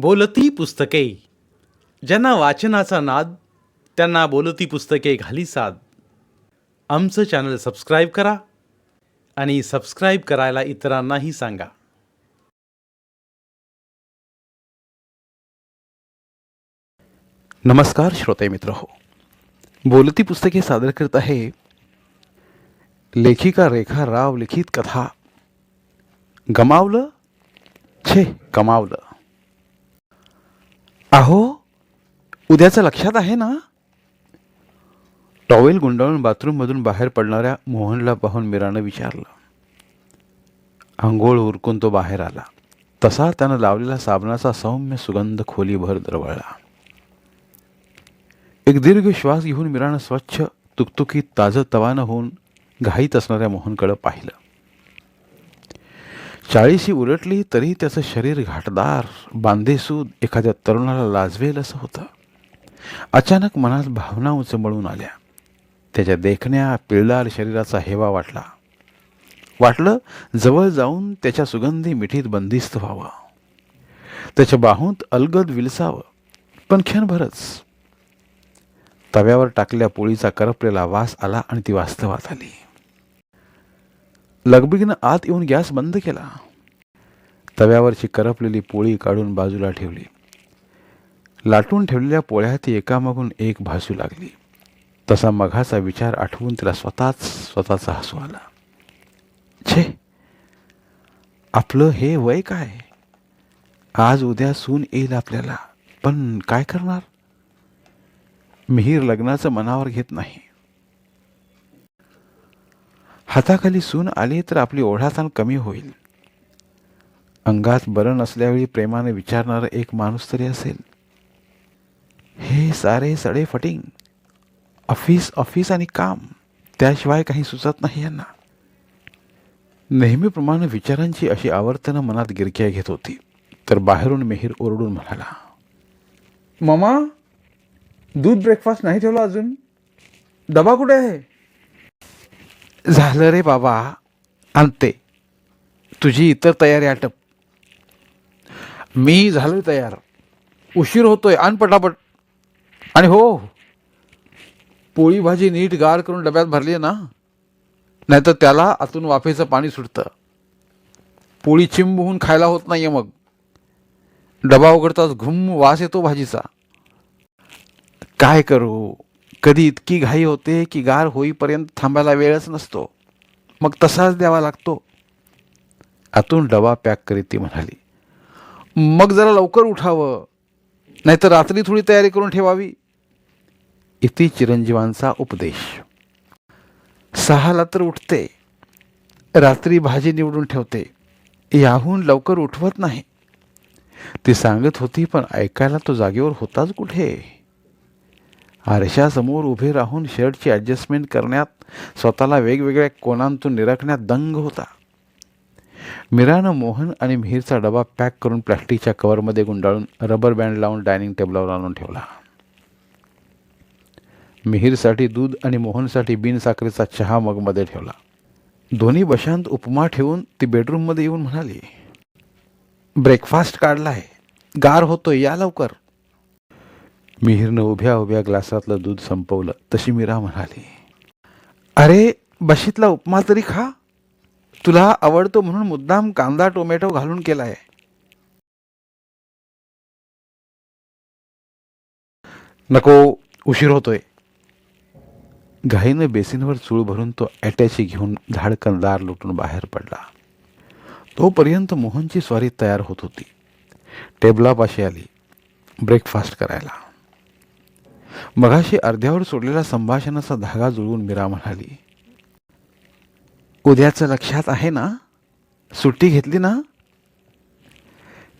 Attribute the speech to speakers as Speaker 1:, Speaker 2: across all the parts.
Speaker 1: बोलती पुस्तके. ज्यांना वाचनाचा नाद त्यांना बोलती पुस्तके घाली साद. आमचं चॅनल सबस्क्राईब करा आणि सबस्क्राईब करायला इतरांनाही सांगा. नमस्कार श्रोते मित्र हो. बोलती पुस्तके सादर करत आहे लेखिका रेखा राव लिखित कथा. गमावलं? छे कमावलं अहो उद्याचं लक्षात आहे ना? टॉवेल गुंडाळून बाथरूममधून बाहेर पडणाऱ्या मोहनला पाहून मीरानं विचारलं. आंघोळ उरकून तो बाहेर आला. तसा त्यानं लावलेला साबणाचा सौम्य सुगंध खोलीभर दरवळला. एक दीर्घ श्वास घेऊन मीरानं स्वच्छ तुकतुकीत ताजं तवानं होऊन घाईत असणाऱ्या मोहनकडं पाहिलं. चाळीशी उलटली तरी त्याचं शरीर घाटदार बांधेसूद एखाद्या तरुणाला लाजवेल असं होतं. अचानक मनात भावना उचंबळून आल्या. त्याच्या देखण्या पिळदार शरीराचा हेवा वाटला. वाटलं जवळ जाऊन त्याच्या सुगंधी मिठीत बंदिस्त व्हावं. त्याच्या बाहूत अलगद विलसावं. पण क्षणभरच. तव्यावर टाकल्या पोळीचा करपलेला वास आला आणि ती वास्तवात आली. लगबगीनं आत येऊन गॅस बंद केला. तव्यावरची करपलेली पोळी काढून बाजूला ठेवली. लाटून ठेवलेल्या पोळ्या ती एकामागून एक भासू लागली. तसा मघाचा विचार आठवून तिला स्वतःच स्वतःचा हसू आला. छे आपलं हे वय काय? आज उद्या सून येईल आपल्याला. पण काय करणार? मिहीर लग्नाचं मनावर घेत नाही. हाताखाली सून आली तर आपली ओढाताण कमी होईल. अंगात बरं नसल्यावेळी प्रेमाने विचारणारा एक माणूस तरी असेल. हे सारे सडे फटिंग. ऑफिस ऑफिस आणि काम त्याशिवाय काही सुचत नाही यांना. नेहमीप्रमाणे विचारांची अशी आवर्तनं मनात गिरक्या घेत होती. तर बाहेरून मिहीर ओरडून म्हणाला
Speaker 2: मामा दूध ब्रेकफास्ट नाही ठेवला अजून? डबा कुठे आहे?
Speaker 1: झालं रे बाबा आणते. तुझी इतर तयारी आटप. मी झालोय तयार. उशीर होतोय आण पटापट. आणि हो पोळी भाजी नीट गार करून डब्यात भरली आहे ना नाहीतर त्याला आतून वाफेचं पाणी सुटतं. पोळी चिंब होऊन खायला होत नाही आहे मग. डबा उघडताच घुम वास येतो भाजीचा. काय करू? कधी इतकी घाई होते की गार होईपर्यंत थांबायला वेळच नसतो. मग तसाच द्यावा लागतो. आतून डबा पॅक करीत ती म्हणाली मग जरा लवकर उठावं नाहीतर रात्री थोडी तयारी करून ठेवावी. इति चिरंजीवांचा उपदेश. सहाला तर उठते. रात्री भाजी निवडून ठेवते. याहून लवकर उठवत नाही. ती सांगत होती पण ऐकायला तो जागेवर होताच कुठे? आरशासमोर उभे राहून शर्टची ॲडजस्टमेंट करण्यात स्वतःला वेगवेगळ्या कोणांतून निरखण्यात दंग होता. मीरानं मोहन आणि मिहीरचा डबा पॅक करून प्लॅस्टिकच्या कवरमध्ये गुंडाळून रबर बँड लावून डायनिंग टेबलावर आणून ठेवला. मिहीरसाठी दूध आणि मोहनसाठी बिनसाखरेचा चहा मगमध्ये ठेवला. दोन्ही बशांत उपमा ठेवून ती बेडरूममध्ये येऊन म्हणाली ब्रेकफास्ट काढला आहे गार होतो या लवकर. मिहीरनं उभ्या उभ्या ग्लासातलं दूध संपवलं. तशी मीरा म्हणाली अरे बशीतला उपमा तरी खा. तुला आवडतो म्हणून मुद्दाम कांदा टोमॅटो घालून केलाय. नको उशीर होतोय. घाईनं बेसिनवर चूळ भरून तो ॲटॅची घेऊन झाडकन दार लुटून बाहेर पडला. तोपर्यंत मोहनची स्वारी तयार होत होती. टेबलापाशी आली ब्रेकफास्ट करायला. मगाशी अर्ध्यावर सोडलेला संभाषणाचा धागा जुळवून मीरा म्हणाली उद्याचं लक्षात आहे ना? सुट्टी घेतली ना?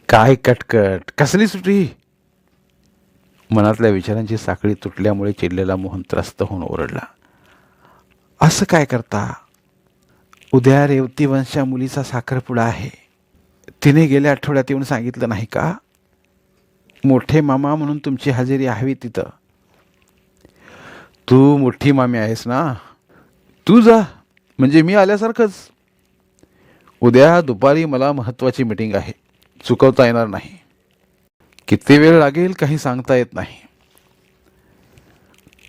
Speaker 1: काय कटकट? कसली सुट्टी? मनातल्या विचारांची साखळी तुटल्यामुळे चिडलेला मोहन त्रस्त होऊन ओरडला असं काय करता? उद्या रेवती वंशा मुलीचा साखरपुडा आहे. तिने गेल्या आठवड्यात येऊन सांगितलं नाही का? मोठे मामा म्हणून तुमची हजेरी हवी तिथं. तू मोठी मामी आहेस ना. तू जा. म्हणजे मी आल्यासारखंच. उद्या दुपारी मला महत्त्वाची मीटिंग आहे. चुकवता येणार नाही. किती वेळ लागेल काही सांगता येत नाही.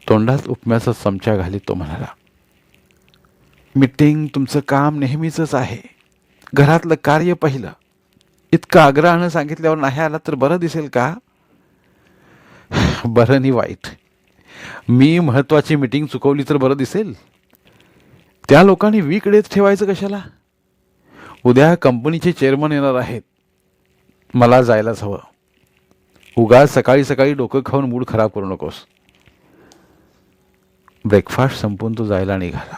Speaker 1: तोंडात उपम्याचा चमचा घालीत तो म्हणाला मीटिंग तुमचं काम नेहमीचंच आहे. घरातलं कार्य पहिलं. इतकं आग्रहानं सांगितल्यावर नाही आला तर बरं दिसेल का? बरं नाही वाईट. मी महत्त्वाची मीटिंग चुकवली तर बरं दिसेल. त्या लोकांनी वीकडेच ठेवायचं कशाला? उद्या कंपनीचे चेअरमन येणार आहेत. मला जायलाच हवं. उगाच सकाळी सकाळी डोकं खाऊन मूड खराब करू नकोस. ब्रेकफास्ट संपून तो जायला निघाला.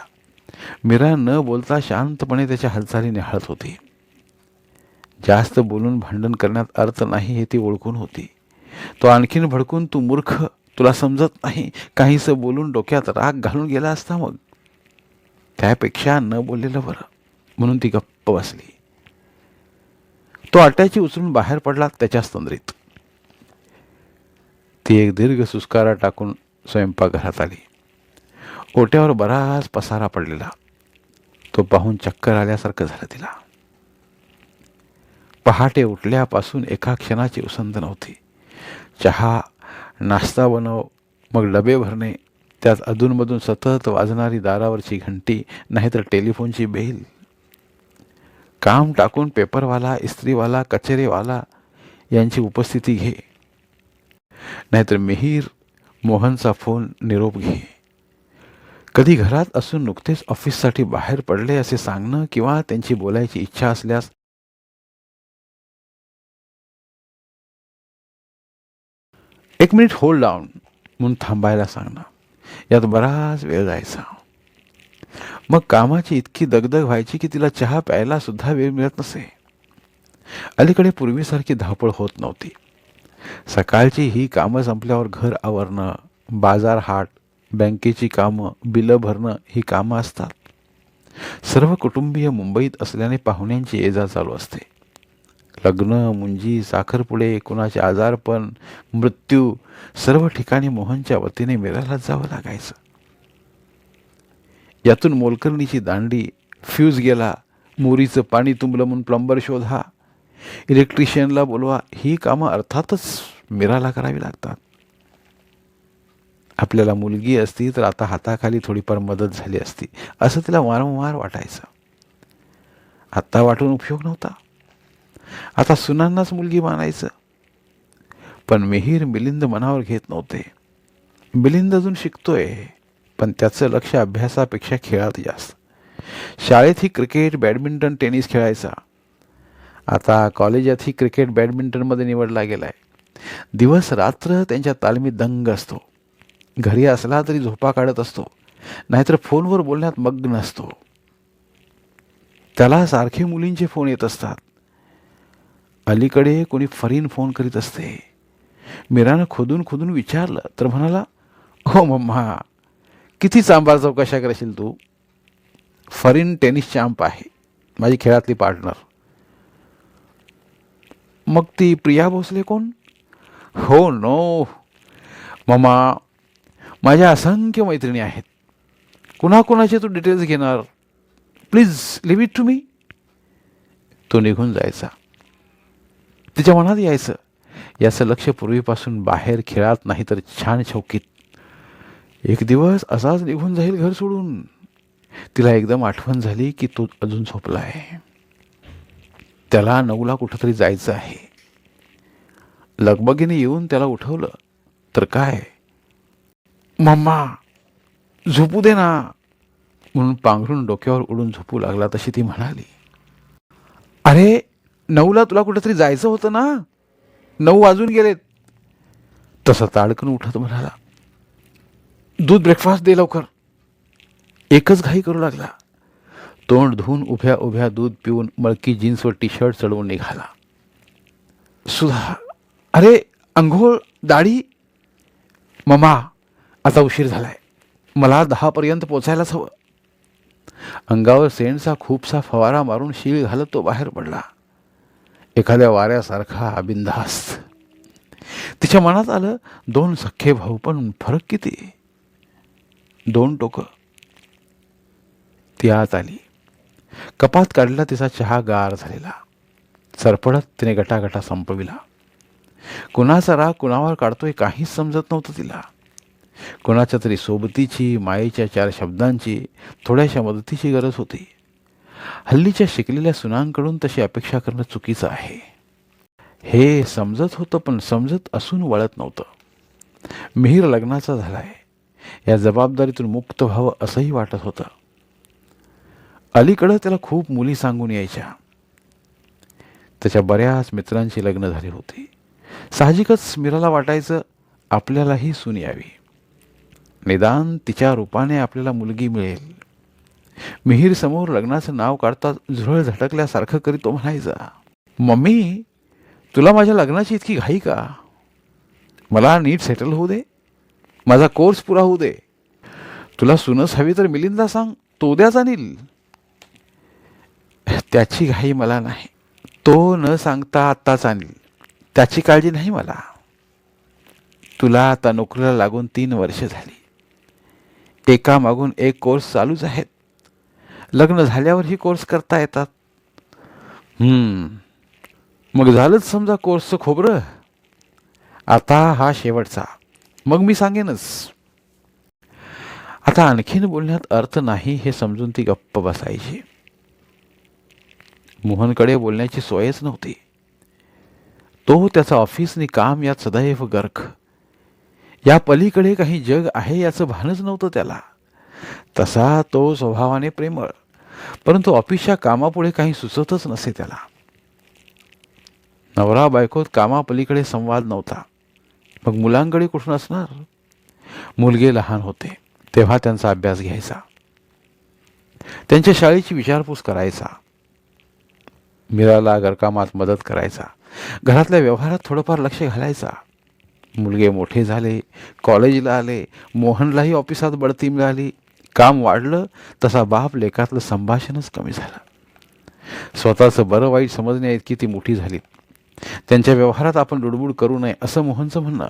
Speaker 1: मीरा न बोलता शांतपणे त्याच्या हालचाली निहाळत होती. जास्त बोलून भांडण करण्यात अर्थ नाही हे ती ओळखून होती. तो आणखीन भडकून तू मूर्ख तुला समजत नाही काहीसं बोलून डोक्यात राग घालून गेला असता मग? त्यापेक्षा न बोललेलं बरं. म्हणून ती गप्प बसली. तो आट्याची उचलून बाहेर पडला त्याच्याच तंद्रीत ती एक दीर्घ सुस्कारा टाकून स्वयंपाकघरात आली. ओट्यावर बराच पसारा पडलेला. तो पाहून चक्कर आल्यासारखं झालं तिला. पहाटे उठल्यापासून एका क्षणाची उसंत नव्हती. चहा नाश्ता बनव मग डबे भरणे त्यात अधूनमधून सतत वाजणारी दारावरची घंटी नाहीतर टेलिफोनची बेल. काम टाकून पेपरवाला इस्त्रीवाला कचेरीवाला यांची उपस्थिती घे. नाहीतर मिहीर मोहनचा फोन निरोप घे. कधी घरात असून नुकतेच ऑफिससाठी बाहेर पडले असे सांगणं किंवा त्यांची बोलायची इच्छा असल्यास एक मिनिट होल्ड डाऊन म्हणून थांबायला सांगणं यात बराच वेळ जायचा. मग कामाची इतकी दगदग व्हायची की तिला चहा प्यायला सुद्धा वेळ मिळत नसे. अलीकडे पूर्वीसारखी धावपळ होत नव्हती. सकाळची ही कामं संपल्यावर घर आवरणं बाजार हाट बँकेची कामं बिलं भरणं ही कामं असतात. सर्व कुटुंबीय मुंबईत असल्याने पाहुण्यांची ये जा चालू असते. लग्न मुंजी साखरपुडे कुणाचे आजारपण मृत्यू सर्व ठिकाणी मोहनच्या वतीने मिराला जावं लागायचं. यातून मोलकर्णीची दांडी फ्यूज गेला मोरीचं पाणी तुंबलं म्हणून प्लंबर शोधा. इलेक्ट्रिशियनला बोलवा ही कामं अर्थातच मिराला करावी लागतात. आपल्याला मुलगी असती तर आता हाताखाली थोडीफार मदत झाली असती असं तिला वारंवार वाटायचं. आत्ता वाटून उपयोग नव्हता. आता सुनांनाच मुलगी मानायचं. पण मिहीर मिलिंद मनावर घेत नव्हते. मिलिंद अजून शिकतोय पण त्याचं लक्ष अभ्यासापेक्षा खेळात जास्त. शाळेत ही क्रिकेट बॅडमिंटन टेनिस खेळायचा. आता कॉलेजातही क्रिकेट बॅडमिंटनमध्ये निवडला गेलाय. दिवस रात्र त्यांच्या तालमीत दंग असतो. घरी असला तरी झोपा काढत असतो. नाहीतर फोनवर बोलण्यात मग्न असतो. त्याला सारखे मुलींचे फोन येत असतात. अलीकडे कोणी फरीन फोन करीत असते. मीरानं खोदून खोदून विचारलं तर म्हणाला हो मम्मा किती चांबार चौकशा करशील तू? फरीन टेनिस चॅम्प आहे माझी खेळातली पार्टनर. मग ती प्रिया भोसले कोण? हो नो. मम्मा माझ्या असंख्य मैत्रिणी आहेत. कुणाकुणाचे तू डिटेल्स घेणार? Please leave it to me तो निघून जायचा. तिच्या मनात यायचं. याचं लक्ष पूर्वीपासून बाहेर खेळात नाही तर छान चौकीत एक दिवस असाच निघून जाईल घर सोडून. तिला एकदम आठवण झाली की तो अजून झोपला आहे त्याला नऊला कुठंतरी जायचं आहे. लगबगीने येऊन त्याला उठवलं. तर काय? मम्मा झोपू दे ना. म्हणून पांघरून डोक्यावर उडून झोपू लागला तशी ती म्हणाली. अरे नऊला तुला कुठेतरी जायचं होतं ना? नऊ वाजून गेलेत. तसा ताडकन उठत म्हणाला दूध ब्रेकफास्ट दे लवकर. एकच घाई करू लागला. तोंड धुवून उभ्या उभ्या दूध पिऊन मळकी जीन्स व टी शर्ट चढवून निघाला. सुधा अरे अंघोळ दाढी? ममा आता उशीर झालाय. मला दहापर्यंत पोचायलाच हवं. अंगावर सेंटचा खूपसा फवारा मारून शीळ घालत तो बाहेर पडला. एखाद्या वाऱ्यासारखा बिनधास्त. तिच्या मनात आलं दोन सख्खे भाऊ पण फरक किती? दोन टोकं. ती आत आली. कपात काढला तिचा चहा गार झालेला. सरपडत तिने गटागटा संपविला. कुणाचा राग कुणावर काढतोय काहीच समजत नव्हतं तिला. कुणाच्या तरी सोबतीची मायेच्या चार शब्दांची थोड्याशा मदतीची गरज होती. हल्लीच्या शिकलेल्या सुनांकडून तशी अपेक्षा करणं चुकीचं आहे. हे समजत होतं पण समजत असून वळत नव्हतं. मिहीर लग्नाचा झालाय. या जबाबदारीतून मुक्त व्हावं असंही वाटत होतं. अलीकडं त्याला खूप मुली सांगून यायच्या. त्याच्या बऱ्याच मित्रांची लग्न झाली होती. साहजिकच मीराला वाटायचं आपल्यालाही सून यावी. निदान तिच्या रूपाने आपल्याला मुलगी मिळेल. मिहीर समोर लग्नाचं नाव काढता झुरळ झटकल्यासारखं करीत तो म्हणायचा मम्मी तुला माझ्या लग्नाची इतकी घाई का? मला नीट सेटल होऊ दे. माझा कोर्स पुरा होऊ दे. तुला सुनस हवी तर मिलिंदा सांग तो उद्याच आणील त्याची घाई मला नाही. तो न सांगता आत्ताच आणील त्याची काळजी नाही मला. तुला आता नोकरीला लागून तीन वर्ष झाली. एका मागून एक कोर्स चालूच आहेत. लग्न झाल्यावरही कोर्स करता येतात. मग झालंच समजा कोर्सचं खोबरं. आता हा शेवटचा. मग मी सांगेनच. आता आणखीन बोलण्यात अर्थ नाही हे समजून ती गप्प बसायची. मोहनकडे बोलण्याची सोयच नव्हती. तो त्याचा ऑफिसनी काम यात सदैव गर्ख या पलीकडे काही जग आहे याचं भानच नव्हतं त्याला. तसा तो स्वभावाने प्रेमळ. परंतु ऑफिसच्या कामापुढे काही सुचतच नसे त्याला. नवरा बायकोत कामापलीकडे संवाद नव्हता. मग मुलांकडे कुठून असणार? मुलगे लहान होते तेव्हा त्यांचा अभ्यास घ्यायचा. त्यांच्या शाळेची विचारपूस करायचा. मीराला घरकामात मदत करायचा. घरातल्या व्यवहारात थोडंफार लक्ष घालायचा. मुलगे मोठे झाले कॉलेजला आले मोहनलाही ऑफिसात बढती मिळाली. काम वाढलं तसा बाप लेखातलं संभाषणच कमी झालं. स्वतःचं बरं वाईट समजण्या इतकी ती मोठी झाली. त्यांच्या व्यवहारात आपण लुडबुड करू नये असं मोहनचं म्हणणं.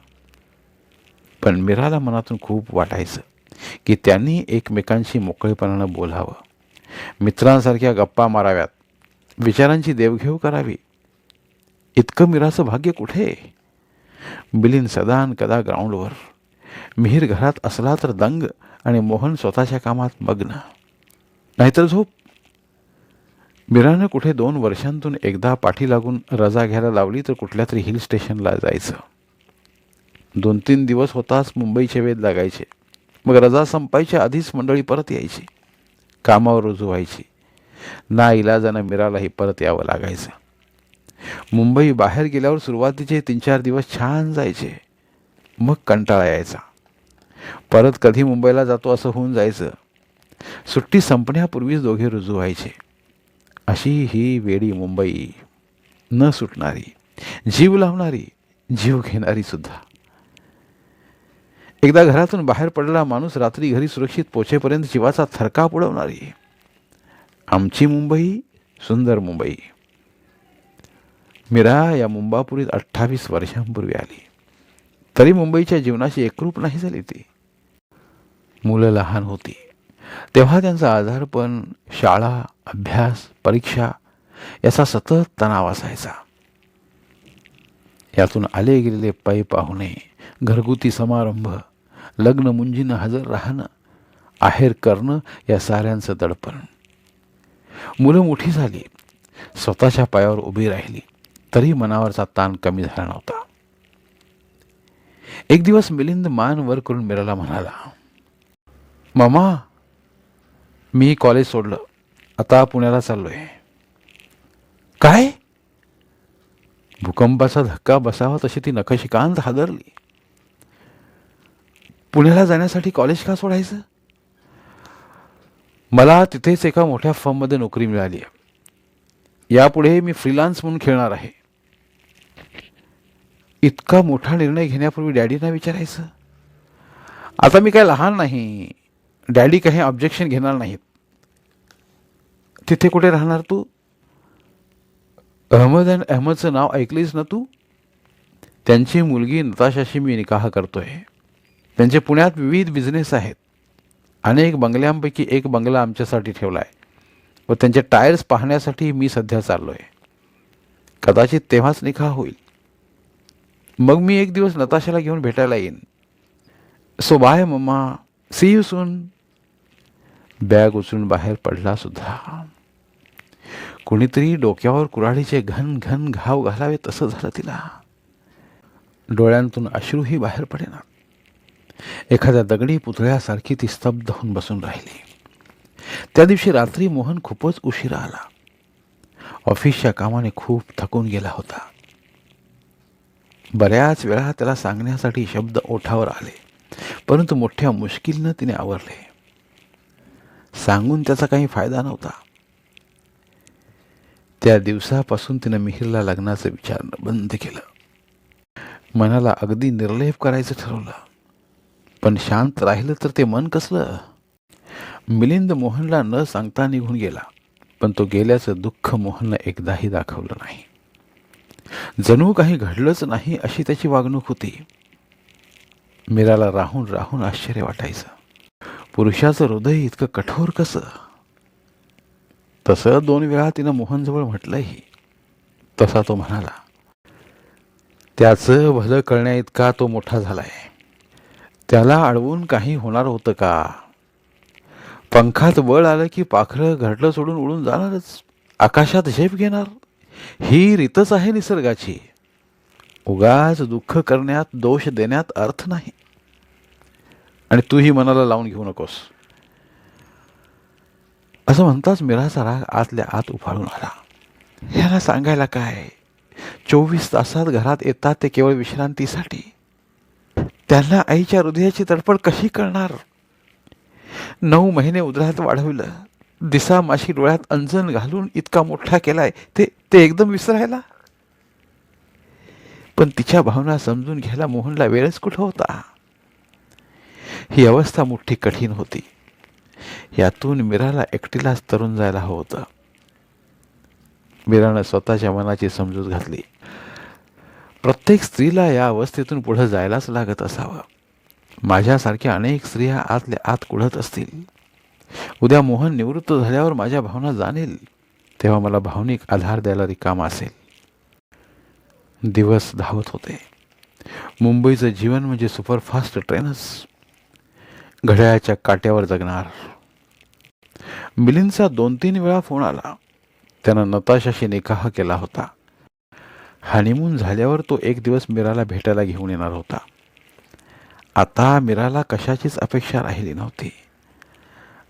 Speaker 1: पण मीराला मनातून खूप वाटायचं की त्यांनी एकमेकांशी मोकळेपणानं बोलावं. मित्रांसारख्या गप्पा माराव्यात. विचारांची देवघेव करावी. इतकं मीराचं भाग्य कुठे? बिलीन सदान कदा ग्राउंडवर मिहीर घरात असला तर दंग. आणि मोहन स्वतःच्या कामात मग्न. नाहीतर झोप. मीरानं कुठे दोन वर्षांतून एकदा पाठी लागून रजा घ्यायला लावली तर कुठल्या तरी हिल स्टेशनला जायचं. दोन तीन दिवस होताच मुंबईचे वेध लागायचे. मग रजा संपायच्या आधीच मंडळी परत यायची. कामावर रुजू व्हायची. ना इलाजानं मीरालाही परत यावं लागायचं. मुंबई बाहेर गेल्यावर सुरुवातीचे तीन चार दिवस छान जायचे. मग कंटाळा यायचा. परत कधी मुंबईला जातो असं होऊन जायचं. सुट्टी संपण्यापूर्वीच दोघे रुजू व्हायचे. अशी ही वेडी मुंबई न सुटणारी जीव लावणारी जीव घेणारी सुद्धा. एकदा घरातून बाहेर पडलेला माणूस रात्री घरी सुरक्षित पोचेपर्यंत जीवाचा थरका उडवणारी. आमची मुंबई सुंदर मुंबई. मीरा या मुंबापुरीत अठ्ठावीस वर्षांपूर्वी आली. तरी मुंबईच्या जीवनाशी एकरूप नाही झाली ती. मुलं लहान होती. तेव्हा त्यांचा आजारपण शाळा अभ्यास परीक्षा याचा सतत तणाव असायचा. यातून आले गेलेले पै पाहुणे घरगुती समारंभ लग्न मुंजीनं हजर राहणं आहेर करणं या साऱ्यांचं दडपण. मुलं मोठी झाली. स्वतःच्या पायावर उभी राहिली. तरी मनावरचा ताण कमी झाला नव्हता. एक दिवस मिलिंद मान वर करून मिराला म्हणाला मामा मी कॉलेज सोडलं. आता पुण्याला चाललो आहे काय? भूकंपाचा धक्का बसावा तशी ती नखशिकांत हादरली. पुण्याला जाण्यासाठी कॉलेज का सोडायचं? मला तिथेच एका मोठ्या फर्ममध्ये नोकरी मिळाली आहे. यापुढे मी फ्रीलान्स म्हणून खेळणार आहे. इतका मोठा निर्णय घेण्यापूर्वी डॅडीना विचारायचं. आता मी काय लहान नाही. डॅडी काही ऑब्जेक्शन घेणार नाहीत. तिथे कुठे राहणार तू? अहमद अँड अहमदचं नाव ऐकलीस ना तू? त्यांची मुलगी नताशाशी मी निकाह करतोय. त्यांचे पुण्यात विविध बिझनेस आहेत. अनेक बंगल्यांपैकी एक बंगला आमच्यासाठी ठेवला आहे व त्यांचे टायर्स पाहण्यासाठी मी सध्या चाललो आहे कदाचित तेव्हाच निकाह होईल. मग मी एक दिवस नताशाला घेऊन भेटायला येईन. So bye mamma. See you soon bag उचलून बाहेर पडला सुद्धा. कोणीतरी डोक्यावर कुऱ्हाडीचे घन घन घाव घालावे तसं झालं तिला. डोळ्यांतून अश्रूही बाहेर पडेना. एखाद्या दगडी पुतळ्यासारखी ती स्तब्ध होऊन बसून राहिली. त्या दिवशी रात्री मोहन खूपच उशिरा आला. ऑफिसच्या कामाने खूप थकून गेला होता. बऱ्याच वेळा त्याला सांगण्यासाठी शब्द ओठावर आले परंतु मोठ्या मुश्किलनं तिने आवरले. सांगून त्याचा काही फायदा नव्हता. त्या दिवसापासून तिनं मिहिरला लग्नाचं विचारणं बंद केलं. मनाला अगदी निर्लेप करायचं ठरवलं. पण शांत राहिलं तर ते मन कसलं? मिलिंद मोहनला न सांगता निघून गेला पण तो गेल्याचं दुःख मोहननं एकदाही दाखवलं नाही. जणू काही घडलंच नाही अशी त्याची वागणूक होती. मीराला राहून राहून आश्चर्य वाटायचं. पुरुषाचं हृदय इतकं कठोर कसं? तसं दोन वेळा तिनं मोहनजवळ म्हटलंही. तसा तो म्हणाला त्याचं भलं कळण्या इतका तो मोठा झालाय. त्याला अडवून काही होणार होतं का? पंखात बळ आलं की पाखरं घरटं सोडून उडून जाणारच. आकाशात झेप घेणार? ही रीतच आहे निसर्गाची. उगाच दुःख करण्यात दोष देण्यात अर्थ नाही. आणि तूही मनाला लावून घेऊ नकोस. असं म्हणताच मिराचा राग आतल्या आत उफाळून आला. ह्याला सांगायला काय? चोवीस तासात घरात येतात ते केवळ विश्रांतीसाठी. त्यांना आईच्या हृदयाची तडफड कशी करणार नऊ महिने उदरात वाढवलं. दिसा माशी डोळ्यात अंजन घालून इतका मोठा केलाय ते ते एकदम विसरायला? पण तिच्या भावना समजून घ्यायला मोहनला वेळच कुठं होता? ही अवस्था मोठी कठीण होती. यातून मीराला एकटीलाच तरुण जायला हवं होतं. मीरानं स्वतःच्या मनाची समजूत घातली. प्रत्येक स्त्रीला या अवस्थेतून पुढं जायलाच लागत असावं. माझ्यासारख्या अनेक स्त्रिया आतल्या आत कुढत असतील. उद्या मोहन निवृत्त झाल्यावर माझ्या भावना जाणेल. तेव्हा मला भावनिक आधार द्यायला रिकाम असेल. दिवस धावत होते. मुंबईचं जीवन म्हणजे सुपरफास्ट ट्रेनच. घड्याळाच्या काट्यावर जगणार. मिलिंदचा दोन तीन वेळा फोन आला. त्यानं नताशाशी निकाह केला होता. हनीमून झाल्यावर तो एक दिवस मीराला भेटायला घेऊन येणार होता. आता मीराला कशाचीच अपेक्षा राहिली नव्हती.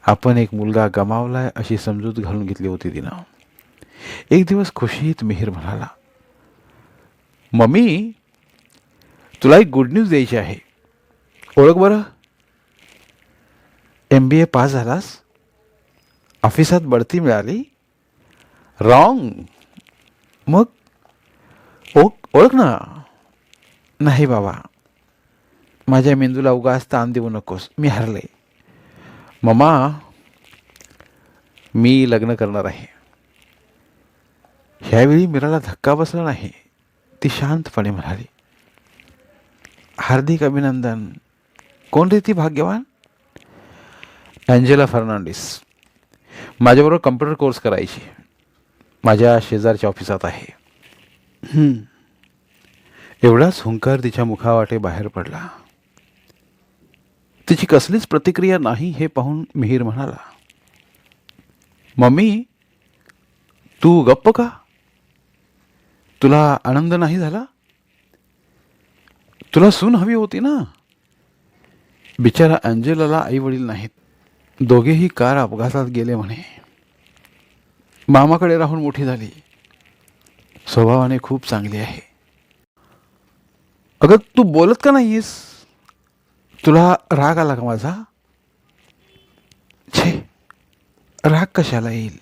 Speaker 1: आपण एक मुलगा गमावलाय अशी समजूत घालून घेतली होती तिनं. एक दिवस खुशीत मिहीर म्हणाला मम्मी तुला एक गुड न्यूज द्यायची आहे. ओळख बरं? एम बी ए पास झालास ऑफिसात बढती मिळाली रॉंग मग ओळख ओळख ना. नाही बाबा माझ्या मेंदूला उगाच ताण देऊ नकोस मी हरले. ममा मी लग्न करणार आहे. ह्यावेळी मीराला धक्का बसला नाही ती शांतपणे म्हणाली हार्दिक अभिनंदन. कोण रे ती भाग्यवान? अँजेला फर्नांडिस माझ्याबरोबर कम्प्युटर कोर्स करायची. माझ्या शेजारच्या ऑफिसात आहे. एवढाच हुंकार तिच्या मुखावाटे बाहेर पडला. तिची कसलीच प्रतिक्रिया नाही हे पाहून मिहीर म्हणाला. मम्मी तू गप्प का? तुला आनंद नाही झाला? तुला सून हवी होती ना? बिचारा अँजेलाला आई वडील नाहीत. दोघेही कार अपघातात गेले म्हणे. मामाकडे राहून मोठी झाली. स्वभावाने खूप चांगली आहे. अगं तू बोलत का नाहीस? तुला राग आला का माझा? छे राग कशाला येईल?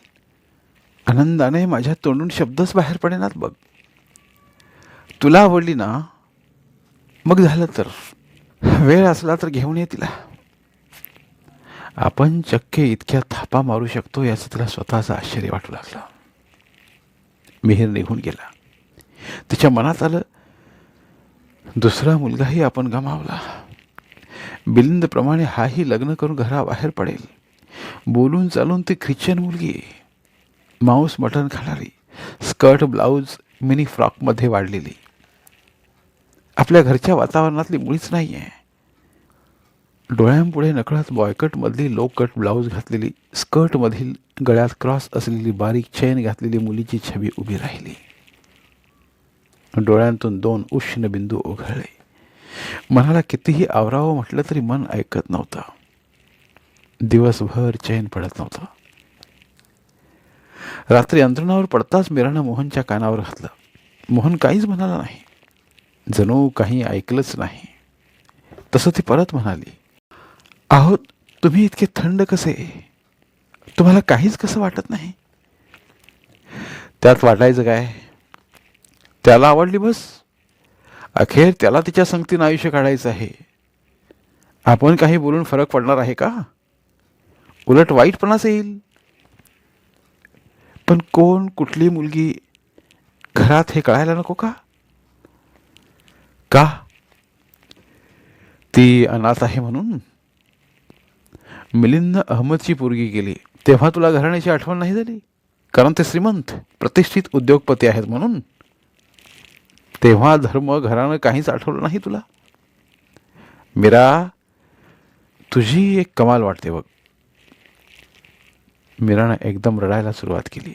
Speaker 1: आनंदाने माझ्या तोंडून शब्दच बाहेर पडेनात बघ. तुला आवडली ना? मग झालं तर. वेळ असला तर घेऊन ये तिला. आपण चक्के इतक्या थापा मारू शकतो याचं तिला स्वतःचं आश्चर्य वाटू लागलं. मिहीर निघून गेला. तिच्या मनात आलं दुसरा मुलगाही आपण गमावला. बिलिंदप्रमाणे हाही लग्न करून घराबाहेर पडेल. बोलून चालून ती ख्रिश्चन मुलगी. मांस मटण खाणारी. स्कर्ट ब्लाऊज मिनी फ्रॉकमध्ये वाढलेली. आपल्या घरच्या वातावरणातली मुळीच नाही आहे डोळ्यांपुढे नकळत बॉयकटमधली लो कट ब्लाऊज घातलेली स्कर्टमधील गळ्यात क्रॉस असलेली बारीक चेन घातलेली मुलीची छबी उभी राहिली. डोळ्यांतून दोन उष्ण बिंदू उघळले मनाला कितीही आवरावं म्हटलं तरी मन ऐकत नव्हतं. दिवसभर चैन पडत नव्हतं. रात्री अंतरुणावर पडताच मीरानं मोहनच्या कानावर घातलं. मोहन काहीच म्हणाला नाही. जणू काही ऐकलंच नाही. तसं ती परत म्हणाली. आहो तुम्ही इतके थंड कसे? तुम्हाला काहीच कसं वाटत नाही? त्यात वाटायचं काय? त्याला आवडली बस. अखेर त्याला तिच्या संगतीनं आयुष्य काढायचं आहे. आपण काही बोलून फरक पडणार आहे का? उलट वाईटपणाच येईल. पण कोण कुठली मुलगी घरात हे कळायला नको का? का? ती अनाथ आहे म्हणून? मिलिंद अहमदची पोरगी गेली. तेव्हा तुला घराण्याची आठवण नाही झाली? कारण ते श्रीमंत प्रतिष्ठित उद्योगपती आहेत म्हणून. तेव्हा धर्म घरानं काहीच आठवलं नाही तुला? मीरा तुझी एक कमाल वाटते बघ. मीरानं एकदम रडायला सुरुवात केली.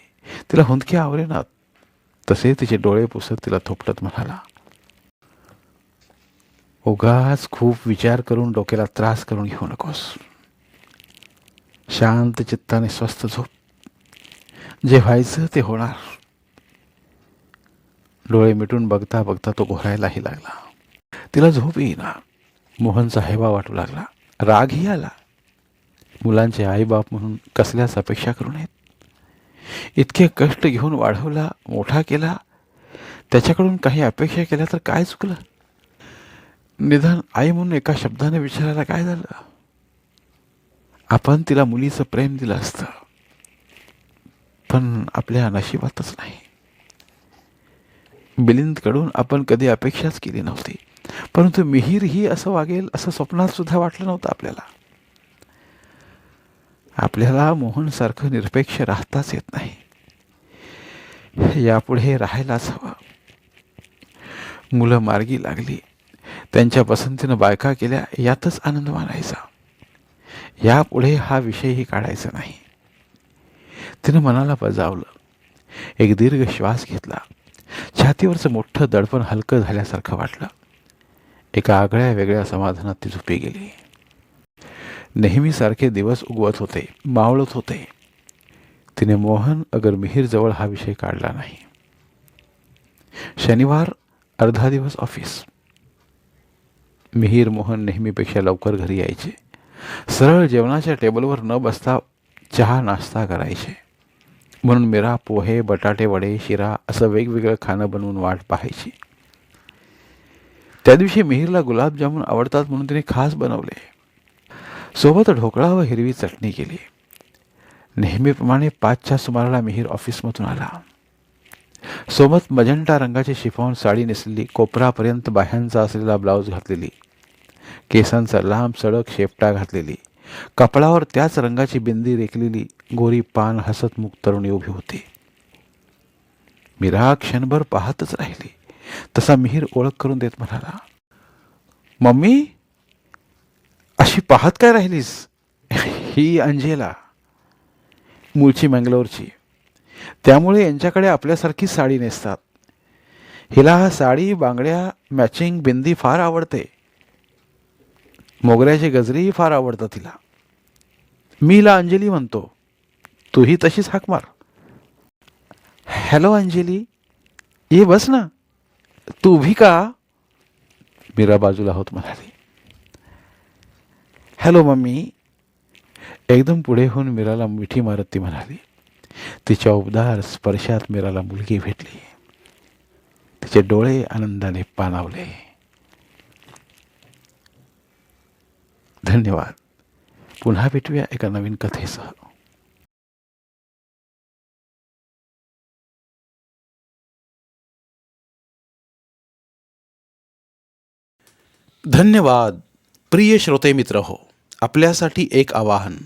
Speaker 1: तिला हुंदकी आवरेनात तसे तिचे डोळे पुसत तिला थोपटत म्हणाला उगाच खूप विचार करून डोक्याला त्रास करून घेऊ नकोस. शांत चित्ताने स्वस्थ झोप. जे व्हायचं ते होणार. डोळे मिटून बघता बघता तो घोरायलाही लागला. तिला झोप येईना. मोहनचा हेवा वाटू लागला. रागही आला. मुलांचे आईबाप म्हणून कसल्याच अपेक्षा करू नयेत. इतके कष्ट घेऊन वाढवला मोठा केला. त्याच्याकडून काही अपेक्षा केल्या तर काय चुकलं? निदान आई म्हणून एका शब्दाने विचारायला काय झालं? आपण तिला मुलीचं प्रेम दिलं असतं पण आपल्या नशिबातच नाही. बिलिंदकडून आपण कधी अपेक्षाच केली नव्हती परंतु मिहीर ही असं वागेल असं स्वप्नात सुद्धा वाटलं नव्हतं आपल्याला. आपल्याला मोहनसारखं निरपेक्ष राहताच येत नाही. यापुढे राहायलाच हवं. मुलं मार्गी लागली. त्यांच्या पसंतीनं बायका केल्या यातच आनंद मानायचा. यापुढे हा विषयही काढायचा नाही. तिनं मनाला बजावलं. एक दीर्घ श्वास घेतला. छातीवरचं मोठं दडपण हलकं झाल्यासारखं वाटलं. एका आगळ्या वेगळ्या समाधानात ती झोपी गेली. नेहमीसारखे दिवस उगवत होते मावळत होते. तिने मोहन अगर मिहीरजवळ हा विषय काढला नाही. शनिवार अर्धा दिवस ऑफिस. मिहीर मोहन नेहमीपेक्षा लवकर घरी यायचे. सरळ जेवणाच्या टेबलवर न बसता चहा नाश्ता करायचे. म्हणून मिरा पोहे बटाटे वडे शिरा असं वेगवेगळं खाणं बनवून वाट पाहायची. त्या दिवशी मिहीरला गुलाबजामुन आवडतात म्हणून तिने खास बनवले. सोबत ढोकळा व हिरवी चटणी केली. नेहमीप्रमाणे पाचच्या सुमाराला मिहीर ऑफिसमधून आला. सोबत मजंटा रंगाची शिफॉन साडी नेसलेली कोपरापर्यंत बाह्यांचा असलेला ब्लाऊज घातलेली केसांचा लांब सडक शेपटा घातलेली. कपडावर त्याच रंगाची बिंदी रेखलेली गोरी पान हसत तरुणी उभी होती. मीरा क्षणभर पाहतच राहिली. तसा मिहीर ओळख करून देत म्हणाला मम्मी अशी पाहत काय राहिलीस? ही अंजेला. मूळची मंगलोरची. त्यामुळे यांच्याकडे आपल्यासारखी साडी नेसतात. हिला साडी बांगड्या मॅचिंग बिंदी फार आवडते. मोगऱ्याची गजरीही फार आवडतात तिला. मी हिला अंजली म्हणतो तूही तशीच हाक मार. हॅलो अंजली ये बस ना. तू उभी का? मीरा बाजूला होत म्हणाली. Hello mummy. एकदम पुढे होऊन मीराला मिठी मारत ती म्हणाली. तिच्या उबदार स्पर्शात मीराला मुलगी भेटली. तिचे डोळे आनंदाने पाणावले. धन्यवाद. पुन्हा भेटूया एका नवीन कथेसह. धन्यवाद प्रिय श्रोते मित्र हो. आपल्यासाठी एक आवाहन.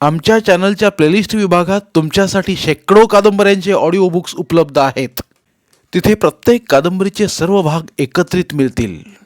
Speaker 1: आमच्या चॅनलच्या प्लेलिस्ट विभागात तुमच्यासाठी शेकडो कादंबऱ्यांचे ऑडिओ बुक्स उपलब्ध आहेत. तिथे प्रत्येक कादंबरीचे सर्व भाग एकत्रित मिळतील.